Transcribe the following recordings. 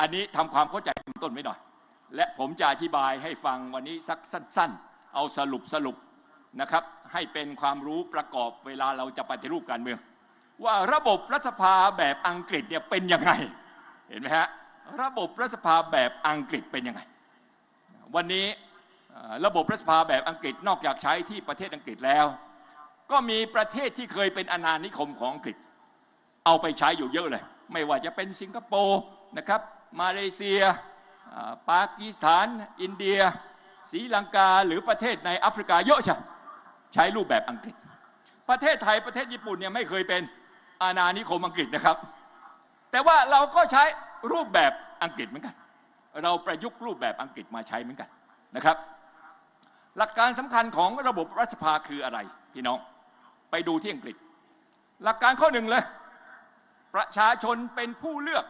อันนี้ทำความเข้าใจเบื้องต้นไว้หน่อย และผมจะอธิบายให้ฟังวันนี้สักสั้น ๆ เอาสรุปสรุปนะครับ ให้เป็นความรู้ประกอบเวลาเราจะปฏิรูปการเมือง ว่าระบบรัฐสภาแบบอังกฤษเนี่ยเป็นยังไงเห็นไหมฮะระบบรัฐสภาแบบอังกฤษเป็นยังไง วันนี้ระบบรัฐสภาแบบอังกฤษนอกจากใช้ที่ประเทศอังกฤษแล้ว ก็มีประเทศที่เคยเป็นอาณานิคมของอังกฤษ เอาไปใช้อยู่เยอะเลย ไม่ว่าจะเป็นสิงคโปร์ นะครับ มาเลเซีย ปากีสถาน อินเดียศรีลังกาหรือประเทศในแอฟริกาเยอะใช่ใช้รูปแบบอังกฤษ ประเทศไทยประเทศญี่ปุ่นเนี่ยไม่เคยเป็นอาณานิคมอังกฤษนะครับ แต่ว่าเราก็ใช้รูปแบบอังกฤษเหมือนกัน เราประยุกต์รูปแบบอังกฤษมาใช้เหมือนกันนะครับ หลักการสำคัญของระบบรัฐสภาคืออะไร พี่น้องไปดูที่อังกฤษ หลักการข้อหนึ่งเลย ประชาชนเป็นผู้เลือก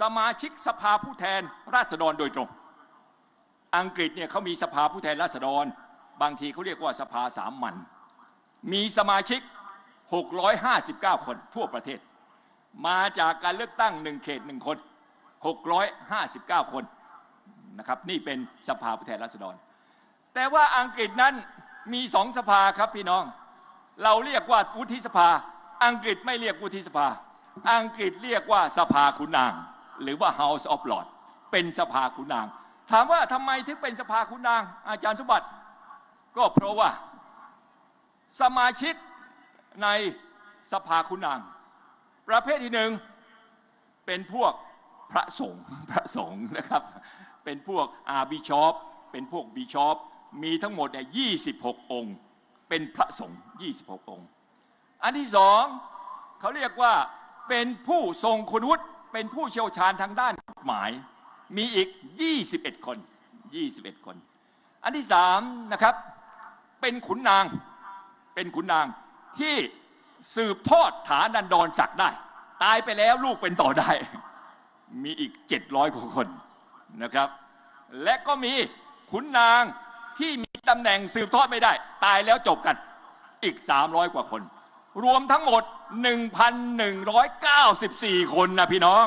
สมาชิกสภาผู้แทนราษฎรโดยตรง อังกฤษเนี่ยเขามีสภาผู้แทนราษฎร บางทีเขาเรียกว่าสภาสามัญมีสมาชิก 659 คนทั่วประเทศ มาจากการเลือกตั้งหนึ่งเขตหนึ่งคน 659 คนนะครับนี่เป็นสภาผู้แทนราษฎร แต่ว่าอังกฤษนั้นมีสองสภาครับพี่น้อง เราเรียกว่าวุฒิสภา อังกฤษไม่เรียกวุฒิสภา อังกฤษเรียกว่าสภาขุนนาง หรือว่า House of Lords เป็นสภาขุนนาง ถามว่าทำไมถึงเป็นสภาขุนนาง อาจารย์สมบัติ ก็เพราะว่าสมาชิกในสภาขุนนาง ประเภทที่หนึ่งเป็นพวกพระสงฆ์พระสงฆ์นะครับ เป็นพวกอาบิชอปเป็นพวกบิชอปมีทั้งหมดเนี่ย26 องค์ เป็นพระสงฆ์26 องค์ อันที่สองเขาเรียกว่าเป็นผู้ทรงคุณวุฒิ เป็นผู้เชี่ยวชาญทางด้านกฎหมาย มีอีก 21 คน 21 คน อันที่สามนะครับ เป็นขุนนาง เป็นขุนนางที่สืบทอดฐานันดรศักดิ์ได้ ตายไปแล้วลูกเป็นต่อได้ มีอีก 700กว่าคนนะครับ และก็มีขุนนางที่มีตำแหน่งสืบทอดไม่ได้ ตายแล้วจบกันอีก 300 กว่าคน รวมทั้งหมด 1,194 คนนะพี่น้อง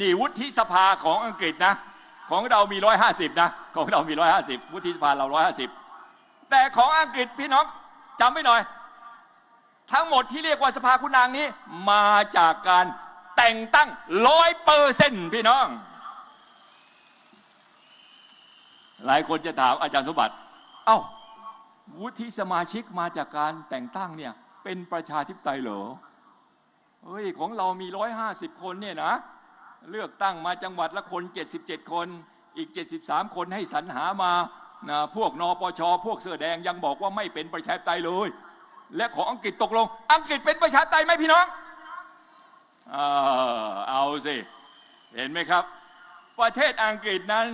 นี่วุฒิสภาของอังกฤษนะ ของเรามี 150 นะ ของเรามี 150 วุฒิสภาเรา 150 แต่ของอังกฤษพี่น้องจำไว้หน่อย ทั้งหมดที่เรียกว่าสภาคุณนางนี้ มาจากการแต่งตั้งร้อยเปอร์เซ็นต์พี่น้อง หลายคนจะถามอาจารย์สมบัติ เอ้าวุฒิสมาชิกมาจากการแต่งตั้งเนี่ย เป็นประชาธิปไตยเหรอเฮ้ยของเรามี150คนเนี่ยนะ เลือกตั้งมาจังหวัดละคน77คน อีก73คนให้สรรหามานะพวกนปช พวกเสื้อแดงยังบอกว่าไม่เป็นประชาธิปไตยเลย และของอังกฤษตกลง อังกฤษเป็นประชาธิปไตยไหมพี่น้องเออเอาสิเห็นไหมครับ ประเทศอังกฤษนั้น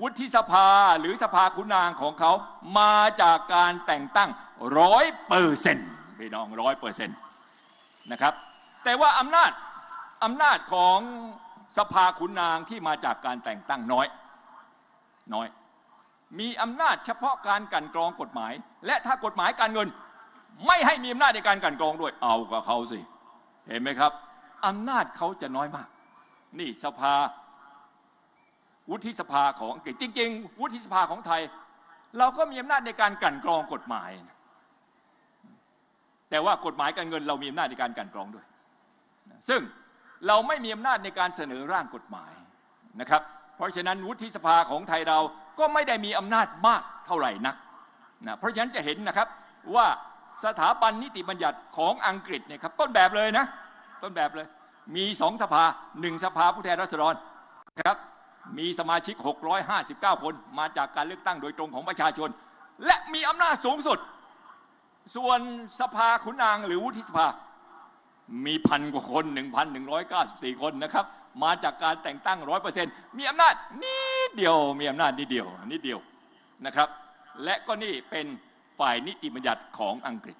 วุฒิสภาหรือสภาคุณนางของเขามาจากการแต่งตั้งร้อยเปอร์เซ็นต์ พี่น้องร้อยเปอร์เซ็นต์นะครับ แต่ว่าอำนาจอำนาจของสภาขุนนางที่มาจากการแต่งตั้งน้อย น้อย มีอำนาจเฉพาะการกันกรองกฎหมาย และถ้ากฎหมายการเงิน ไม่ให้มีอำนาจในการกันกรองด้วยเอากับเขาสิ เห็นไหมครับอำนาจเขาจะน้อยมาก นี่สภาวุฒิสภาของอังกฤษจริง ๆ วุฒิสภาของไทย เราก็มีอำนาจในการกันกรองกฎหมาย แต่ว่ากฎหมายการเงินเรามีอำนาจในการกันกรองด้วย ซึ่งเราไม่มีอำนาจในการเสนอร่างกฎหมายนะครับ เพราะฉะนั้นวุฒิสภาของไทยเราก็ไม่ได้มีอำนาจมากเท่าไหร่นักนะเพราะฉะนั้นจะเห็นนะครับว่าสถาบันนิติบัญญัติของอังกฤษเนี่ยครับต้นแบบเลยนะต้นแบบเลย มีสองสภาหนึ่งสภาผู้แทนราษฎรครับมีสมาชิก 659 คนมาจากการเลือกตั้งโดยตรงของประชาชน และมีอำนาจสูงสุด ส่วนสภาขุนนางหรือวุฒิสภา มีพันกว่าคน 1,194 คนนะครับ มาจากการแต่งตั้ง 100%มีอำนาจนิดเดียวมีอำนาจนิดเดียวนิดเดียวนะครับ และก็นี่เป็นฝ่ายนิติบัญญัติของอังกฤษ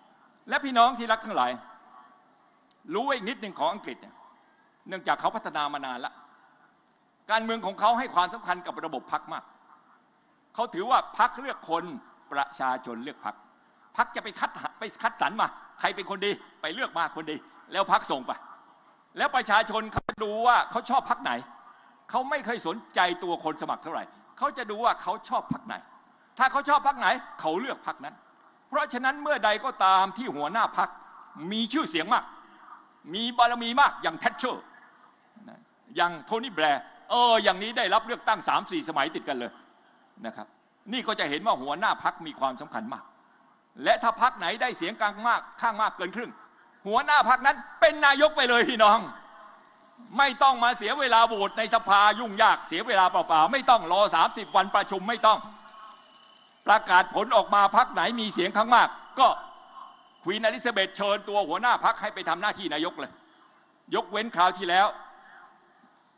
และพี่น้องที่รักทั้งหลาย รู้อีกนิดหนึ่งของอังกฤษ เนื่องจากเขาพัฒนามานานละการเมืองของเขาให้ความสำคัญกับระบบพักมาก เขาถือว่าพักเลือกคนประชาชนเลือกพัก พักจะไปคัดไปคัดสรรมา ใครเป็นคนดีไปเลือกมาคนดี แล้วพักส่งไป แล้วประชาชนเขาดูว่าเขาชอบพักไหน เขาไม่เคยสนใจตัวคนสมัครเท่าไหร่ เขาจะดูว่าเขาชอบพักไหน ถ้าเขาชอบพักไหน เขาเลือกพักนั้น เพราะฉะนั้นเมื่อใดก็ตามที่หัวหน้าพักมีชื่อเสียงมาก มีบารมีมากอย่างแทชเชอร์อย่างโทนี่แบร์เอออย่างนี้ได้รับเลือกตั้ง3-4สมัยติดกันเลยนะครับ นี่ก็จะเห็นว่าหัวหน้าพักมีความสำคัญมาก และถ้าพักไหนได้เสียงกลางมากข้างมากเกินครึ่ง หัวหน้าพักนั้นเป็นนายกไปเลยพี่น้อง ไม่ต้องมาเสียเวลาโหวตในสภายุ่งยากเสียเวลาเปล่าๆไม่ต้องรอ 30 วันประชุมไม่ต้อง ประกาศผลออกมาพักไหนมีเสียงข้างมาก ก็ควีนอลิซาเบธเชิญตัวหัวหน้าพักให้ไปทำหน้าที่นายกเลย ยกเว้นคราวที่แล้ว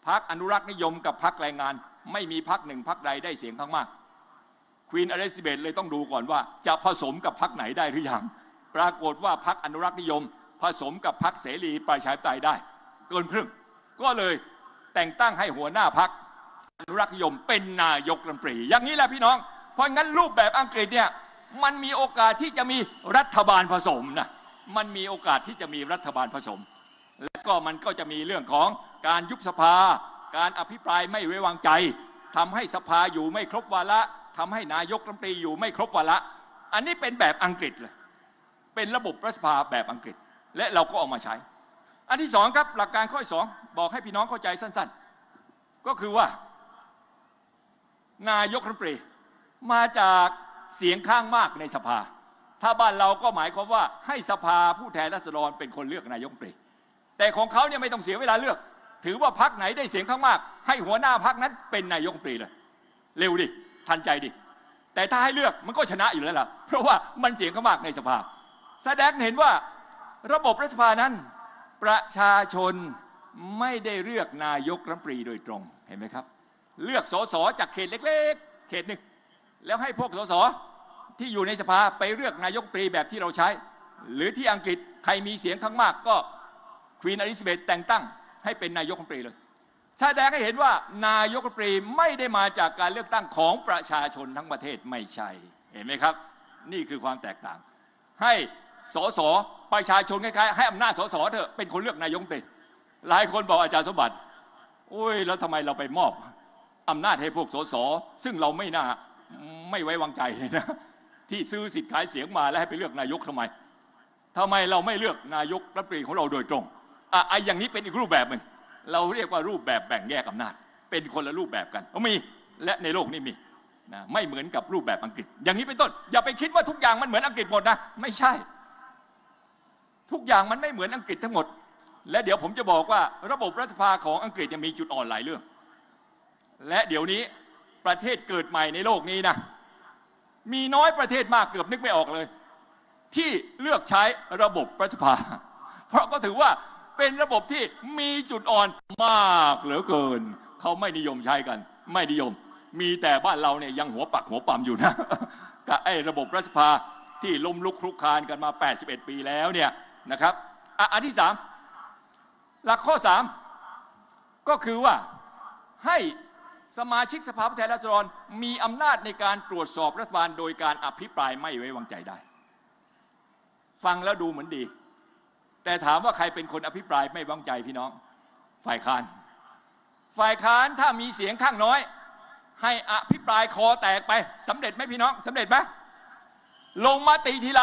พักอนุรักษ์นิยมกับพักแรงงาน ไม่มีพักหนึ่งพักใดได้เสียงข้างมาก ควีนอลิซาเบธเลยต้องดูก่อนว่า จะผสมกับพักไหนได้หรือยังปรากฏว่าพักอนุรักษ์นิยม ผสมกับพักเสรีประชาธิปไตยได้ เกินครึ่ง ก็เลยแต่งตั้งให้หัวหน้าพักอนุรักษ์นิยมเป็นนายกรัฐมนตรี อย่างนี้แหละพี่น้อง เพราะงั้นรูปแบบอังกฤษเนี่ยมันมีโอกาสที่จะมีรัฐบาลผสมนะมันมีโอกาสที่จะมีรัฐบาลผสม และก็มันก็จะมีเรื่องของการยุบสภา การอภิปรายไม่ไว้วางใจทำให้สภาอยู่ไม่ครบวาระ ทำให้นายกรัฐมนตรีอยู่ไม่ครบวาระ อันนี้เป็นแบบอังกฤษเลย เป็นระบบรัฐสภาแบบอังกฤษ และเราก็เอามาใช้ อันที่สองครับหลักการข้อสองบอกให้พี่น้องเข้าใจสั้นๆ ก็คือว่า นายกรัฐมนตรีมาจากเสียงข้างมากในสภา ถ้าบ้านเราก็หมายความว่าให้สภาผู้แทนราษฎรเป็นคนเลือกนายกรัฐมนตรี แต่ของเขาเนี่ยไม่ต้องเสียเวลาเลือก ถือว่าพักไหนได้เสียงข้างมาก ให้หัวหน้าพักนั้นเป็นนายกรัฐมนตรีเลย เร็วดิ ทันใจดิ แต่ถ้าให้เลือกมันก็ชนะอยู่แล้วล่ะ เพราะว่ามันเสียงข้ามากในสภา แสดงเห็นว่าระบบรัฐสภานั้น ประชาชนไม่ได้เลือกนายกรัฐมนตรีโดยตรง เห็นไหมครับ เลือกสสจากเขตเล็ก ๆ เขตหนึ่ง แล้วให้พวกสสที่อยู่ในสภาไปเลือกนายกรัฐมนตรีแบบที่เราใช้ หรือที่อังกฤษใครมีเสียงข้างมากก็ควีนอลิซาเบธแต่งตั้งให้เป็นนายกรัฐมนตรีเลย แสดงให้เห็นว่านายกรัฐมนตรีไม่ได้มาจากการเลือกตั้งของประชาชนทั้งประเทศไม่ใช่ เห็นไหมครับ นี่คือความแตกต่าง ให้สสประชาชนคล้ายๆให้อำนาจสสเถอะเป็นคนเลือกนายกรัฐมนตรีหลายคนบอกอาจารย์สมบัติโอ้ยแล้วทำไมเราไปมอบอำนาจให้พวกสสซึ่งเราไม่น่าไม่ไว้วางใจเลยนะที่ซื้อสิทธิ์ขายเสียงมาแล้วให้ไปเลือกนายกทำไมทำไมเราไม่เลือกนายกรัฐมนตรีของเราโดยตรงอะไอ้อย่างนี้เป็นอีกรูปแบบหนึ่ง เราเรียกว่ารูปแบบแบ่งแยกอำนาจ เป็นคนละรูปแบบกันมีและในโลกนี้มีนะไม่เหมือนกับรูปแบบอังกฤษ อย่างนี้เป็นต้น อย่าไปคิดว่าทุกอย่างมันเหมือนอังกฤษหมดนะ ไม่ใช่ ทุกอย่างมันไม่เหมือนอังกฤษทั้งหมด และเดี๋ยวผมจะบอกว่าระบบรัฐสภาของอังกฤษจะมีจุดอ่อนหลายเรื่อง และเดี๋ยวนี้ประเทศเกิดใหม่ในโลกนี้นะ มีน้อยประเทศมากเกือบนึกไม่ออกเลย ที่เลือกใช้ระบบรัฐสภา เพราะก็ถือว่า เป็นระบบที่มีจุดอ่อนมากเหลือเกิน เขาไม่นิยมใช้กัน ไม่นิยม มีแต่บ้านเราเนี่ยยังหัวปักหัวปั๊มอยู่นะกับไอ้ระบบรัฐสภาที่ล้มลุกคลุกคลานกันมา 81 ปีแล้วเนี่ยนะครับอะอันที่สามหลักข้อสามก็คือว่าให้สมาชิกสภาผู้แทนราษฎรมีอำนาจในการตรวจสอบรัฐบาลโดยการอภิปรายไม่ไว้วางใจได้ ฟังแล้วดูเหมือนดี แต่ถามว่าใครเป็นคนอภิปรายไม่ไว้วางใจพี่น้อง ฝ่ายค้าน ฝ่ายค้านถ้ามีเสียงข้างน้อย ให้อภิปรายคอแตกไปสำเร็จไหมพี่น้องสำเร็จไหมลงมาติทีไร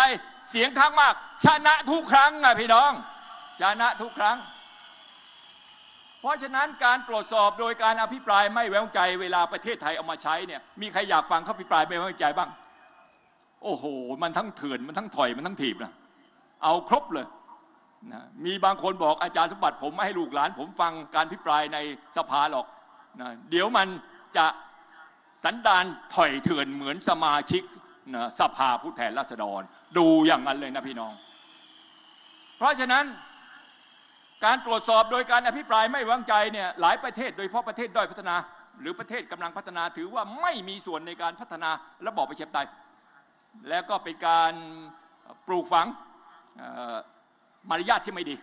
เสียงข้างมาก ชนะทุกครั้งอะพี่น้อง ชนะทุกครั้ง เพราะฉะนั้นการตรวจสอบโดยการอภิปรายไม่ไว้วางใจเวลาประเทศไทยเอามาใช้เนี่ยมีใครอยากฟังเขาอภิปรายไม่ไว้วางใจบ้าง โอ้โห มันทั้งเถื่อนมันทั้งถอยมันทั้งถีบนะเอาครบเลย นะมีบางคนบอกอาจารย์สมบัติผมไม่ให้ลูกหลาน ผมฟังการอภิปรายในสภาหรอกนะเดี๋ยวมันจะสันดานถอยเถื่อนเหมือนสมาชิกนะสภาผู้แทนราษฎร ดูอย่างนั้นเลยนะพี่น้อง เพราะฉะนั้นการตรวจสอบโดยการอภิปรายไม่วางใจเนี่ยหลายประเทศโดยเฉพาะประเทศด้อยพัฒนา หรือประเทศกำลังพัฒนาถือว่าไม่มีส่วนในการพัฒนาระบอบประชาธิปไตย และก็เป็นการปลูกฝัง มารยาทที่ไม่ดี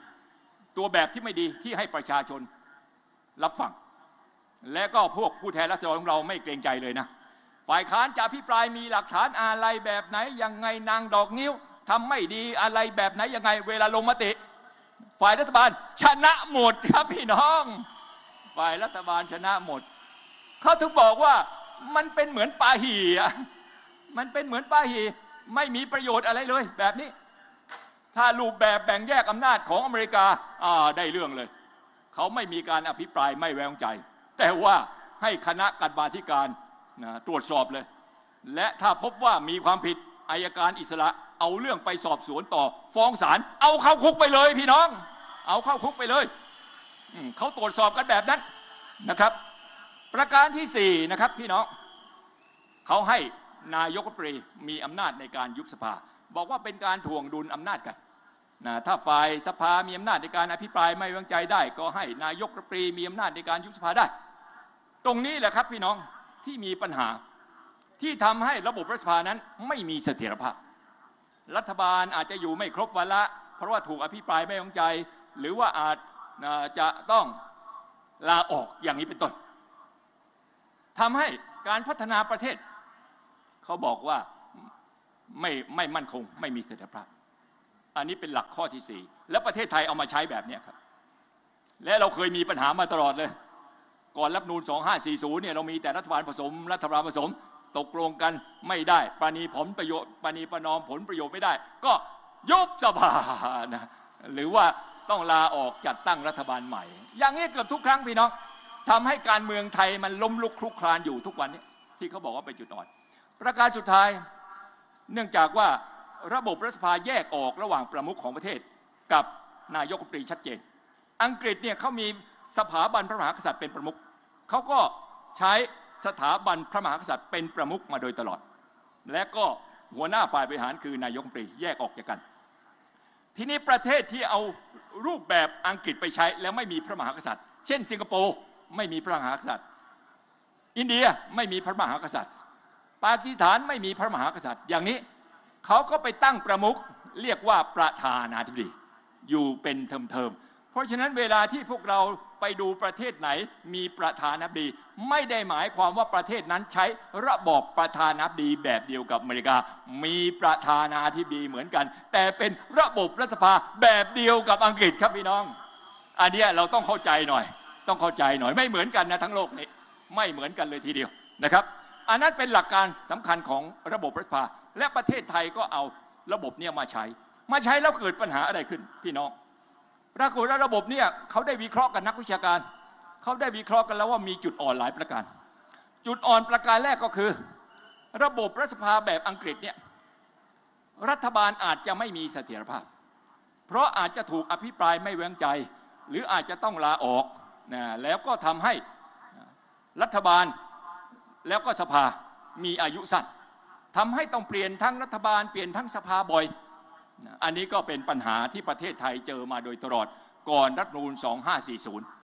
ตัวแบบที่ไม่ดีที่ให้ประชาชนรับฟัง และก็พวกผู้แทนราษฎรของเราไม่เกรงใจเลยนะ ฝ่ายค้านจะอภิปรายมีหลักฐานอะไรแบบไหนยังไงนางดอกนิ้วทำไม่ดีอะไรแบบไหนยังไง เวลาลงมติ ฝ่ายรัฐบาลชนะหมดครับพี่น้อง ฝ่ายรัฐบาลชนะหมดเขาถึงบอกว่ามันเป็นเหมือนปาหีอะมันเป็นเหมือนปาหี่ไม่มีประโยชน์อะไรเลยแบบนี้ ถ้ารูปแบบแบ่งแยกอำนาจของอเมริกาอ่าได้เรื่องเลย เขาไม่มีการอภิปรายไม่ไว้วางใจ แต่ว่าให้คณะกรรมาธิการนะตรวจสอบเลย และถ้าพบว่ามีความผิดอายการอิสระเอาเรื่องไปสอบสวนต่อ ฟ้องศาลเอาเข้าคุกไปเลยพี่น้อง เอาเข้าคุกไปเลยเขาตรวจสอบกันแบบนั้นนะครับ ประการที่สี่นะครับพี่น้องเขาให้นายกรัฐมนตรีมีอำนาจในการยุบสภา บอกว่าเป็นการถ่วงดุลอำนาจกันนะถ้าฝ่ายสภามีอำนาจในการอภิปรายไม่ไว้วางใจได้ ก็ให้นายกรัฐมนตรีมีอำนาจในการยุบสภาได้ ตรงนี้แหละครับพี่น้องที่มีปัญหาที่ทำให้ระบบรัฐสภานั้นไม่มีเสถียรภาพ รัฐบาลอาจจะอยู่ไม่ครบวาระเพราะว่าถูกอภิปรายไม่ไว้วางใจ หรือว่าอาจจะต้องลาออกอย่างนี้เป็นต้นทำให้การพัฒนาประเทศ เขาบอกว่า ไม่ไม่มั่นคง ไม่มีเสถียรภาพ อันนี้เป็นหลักข้อที่สี่แล้วประเทศไทยเอามาใช้แบบเนี้ยครับ และเราเคยมีปัญหามาตลอดเลย ก่อนรับนูน2540เนี่ยเรามีแต่รัฐบาลผสม รัฐบาลผสมตกลงกันไม่ได้ปาณีผลประโยชน์ปาณีประนอมผลประโยชน์ไม่ได้ ก็ยุบสภานะหรือว่าต้องลาออกจัดตั้งรัฐบาลใหม่ อย่างนี้เกือบทุกครั้งพี่น้องทำให้การเมืองไทยมันล้มลุกคลุกคลานอยู่ทุกวันนี้ที่เขาบอกว่าเป็นจุดอ่อน ประการสุดท้าย เนื่องจากว่าระบบรัฐสภาแยกออกระหว่างประมุขของประเทศ กับนายกรัฐมนตรีชัดเจน อังกฤษเนี่ยเขามีสถาบันพระมหากษัตริย์เป็นประมุขเขาก็ใช้สถาบันพระมหากษัตริย์เป็นประมุขมาโดยตลอด และก็หัวหน้าฝ่ายบริหารคือนายกรัฐมนตรีแยกออกจากกัน ทีนี้ประเทศที่เอารูปแบบอังกฤษไปใช้แล้วไม่มีพระมหากษัตริย์ เช่น สิงคโปร์ไม่มีพระมหากษัตริย์ อินเดียไม่มีพระมหากษัตริย์ ปากีสถานไม่มีพระมหากษัตริย์ อย่างนี้เขาก็ไปตั้งประมุขเรียกว่าประธานาธิบดีอยู่เป็นเทอมๆเพราะฉะนั้นเวลาที่พวกเราไปดูประเทศไหนมีประธานาธิบดี ไม่ได้หมายความว่าประเทศนั้นใช้ระบอบประธานาธิบดีแบบเดียวกับอเมริกา มีประธานาธิบดีเหมือนกัน แต่เป็นระบบรัฐสภาแบบเดียวกับอังกฤษครับพี่น้อง อันนี้เราต้องเข้าใจหน่อย ต้องเข้าใจหน่อยไม่เหมือนกันนะทั้งโลกนี้ไม่เหมือนกันเลยทีเดียวนะครับ อันนั้นเป็นหลักการสำคัญของระบบรัฐสภา และประเทศไทยก็เอาระบบเนี้ยมาใช้ มาใช้แล้วเกิดปัญหาอะไรขึ้น พี่น้องปรากฏว่าระบบเนี่ยเขาได้วิเคราะห์กันนักวิชาการ เขาได้วิเคราะห์กันแล้วว่ามีจุดอ่อนหลายประการ จุดอ่อนประการแรกก็คือ ระบบรัฐสภาแบบอังกฤษเนี่ยรัฐบาลอาจจะไม่มีเสถียรภาพ เพราะอาจจะถูกอภิปรายไม่ไว้วางใจ หรืออาจจะต้องลาออกนะแล้วก็ทำให้รัฐบาล แล้วก็สภามีอายุสั้นทำให้ต้องเปลี่ยนทั้งรัฐบาลเปลี่ยนทั้งสภาบ่อย อันนี้ก็เป็นปัญหาที่ประเทศไทยเจอมาโดยตลอดก่อนรัฐนูล2540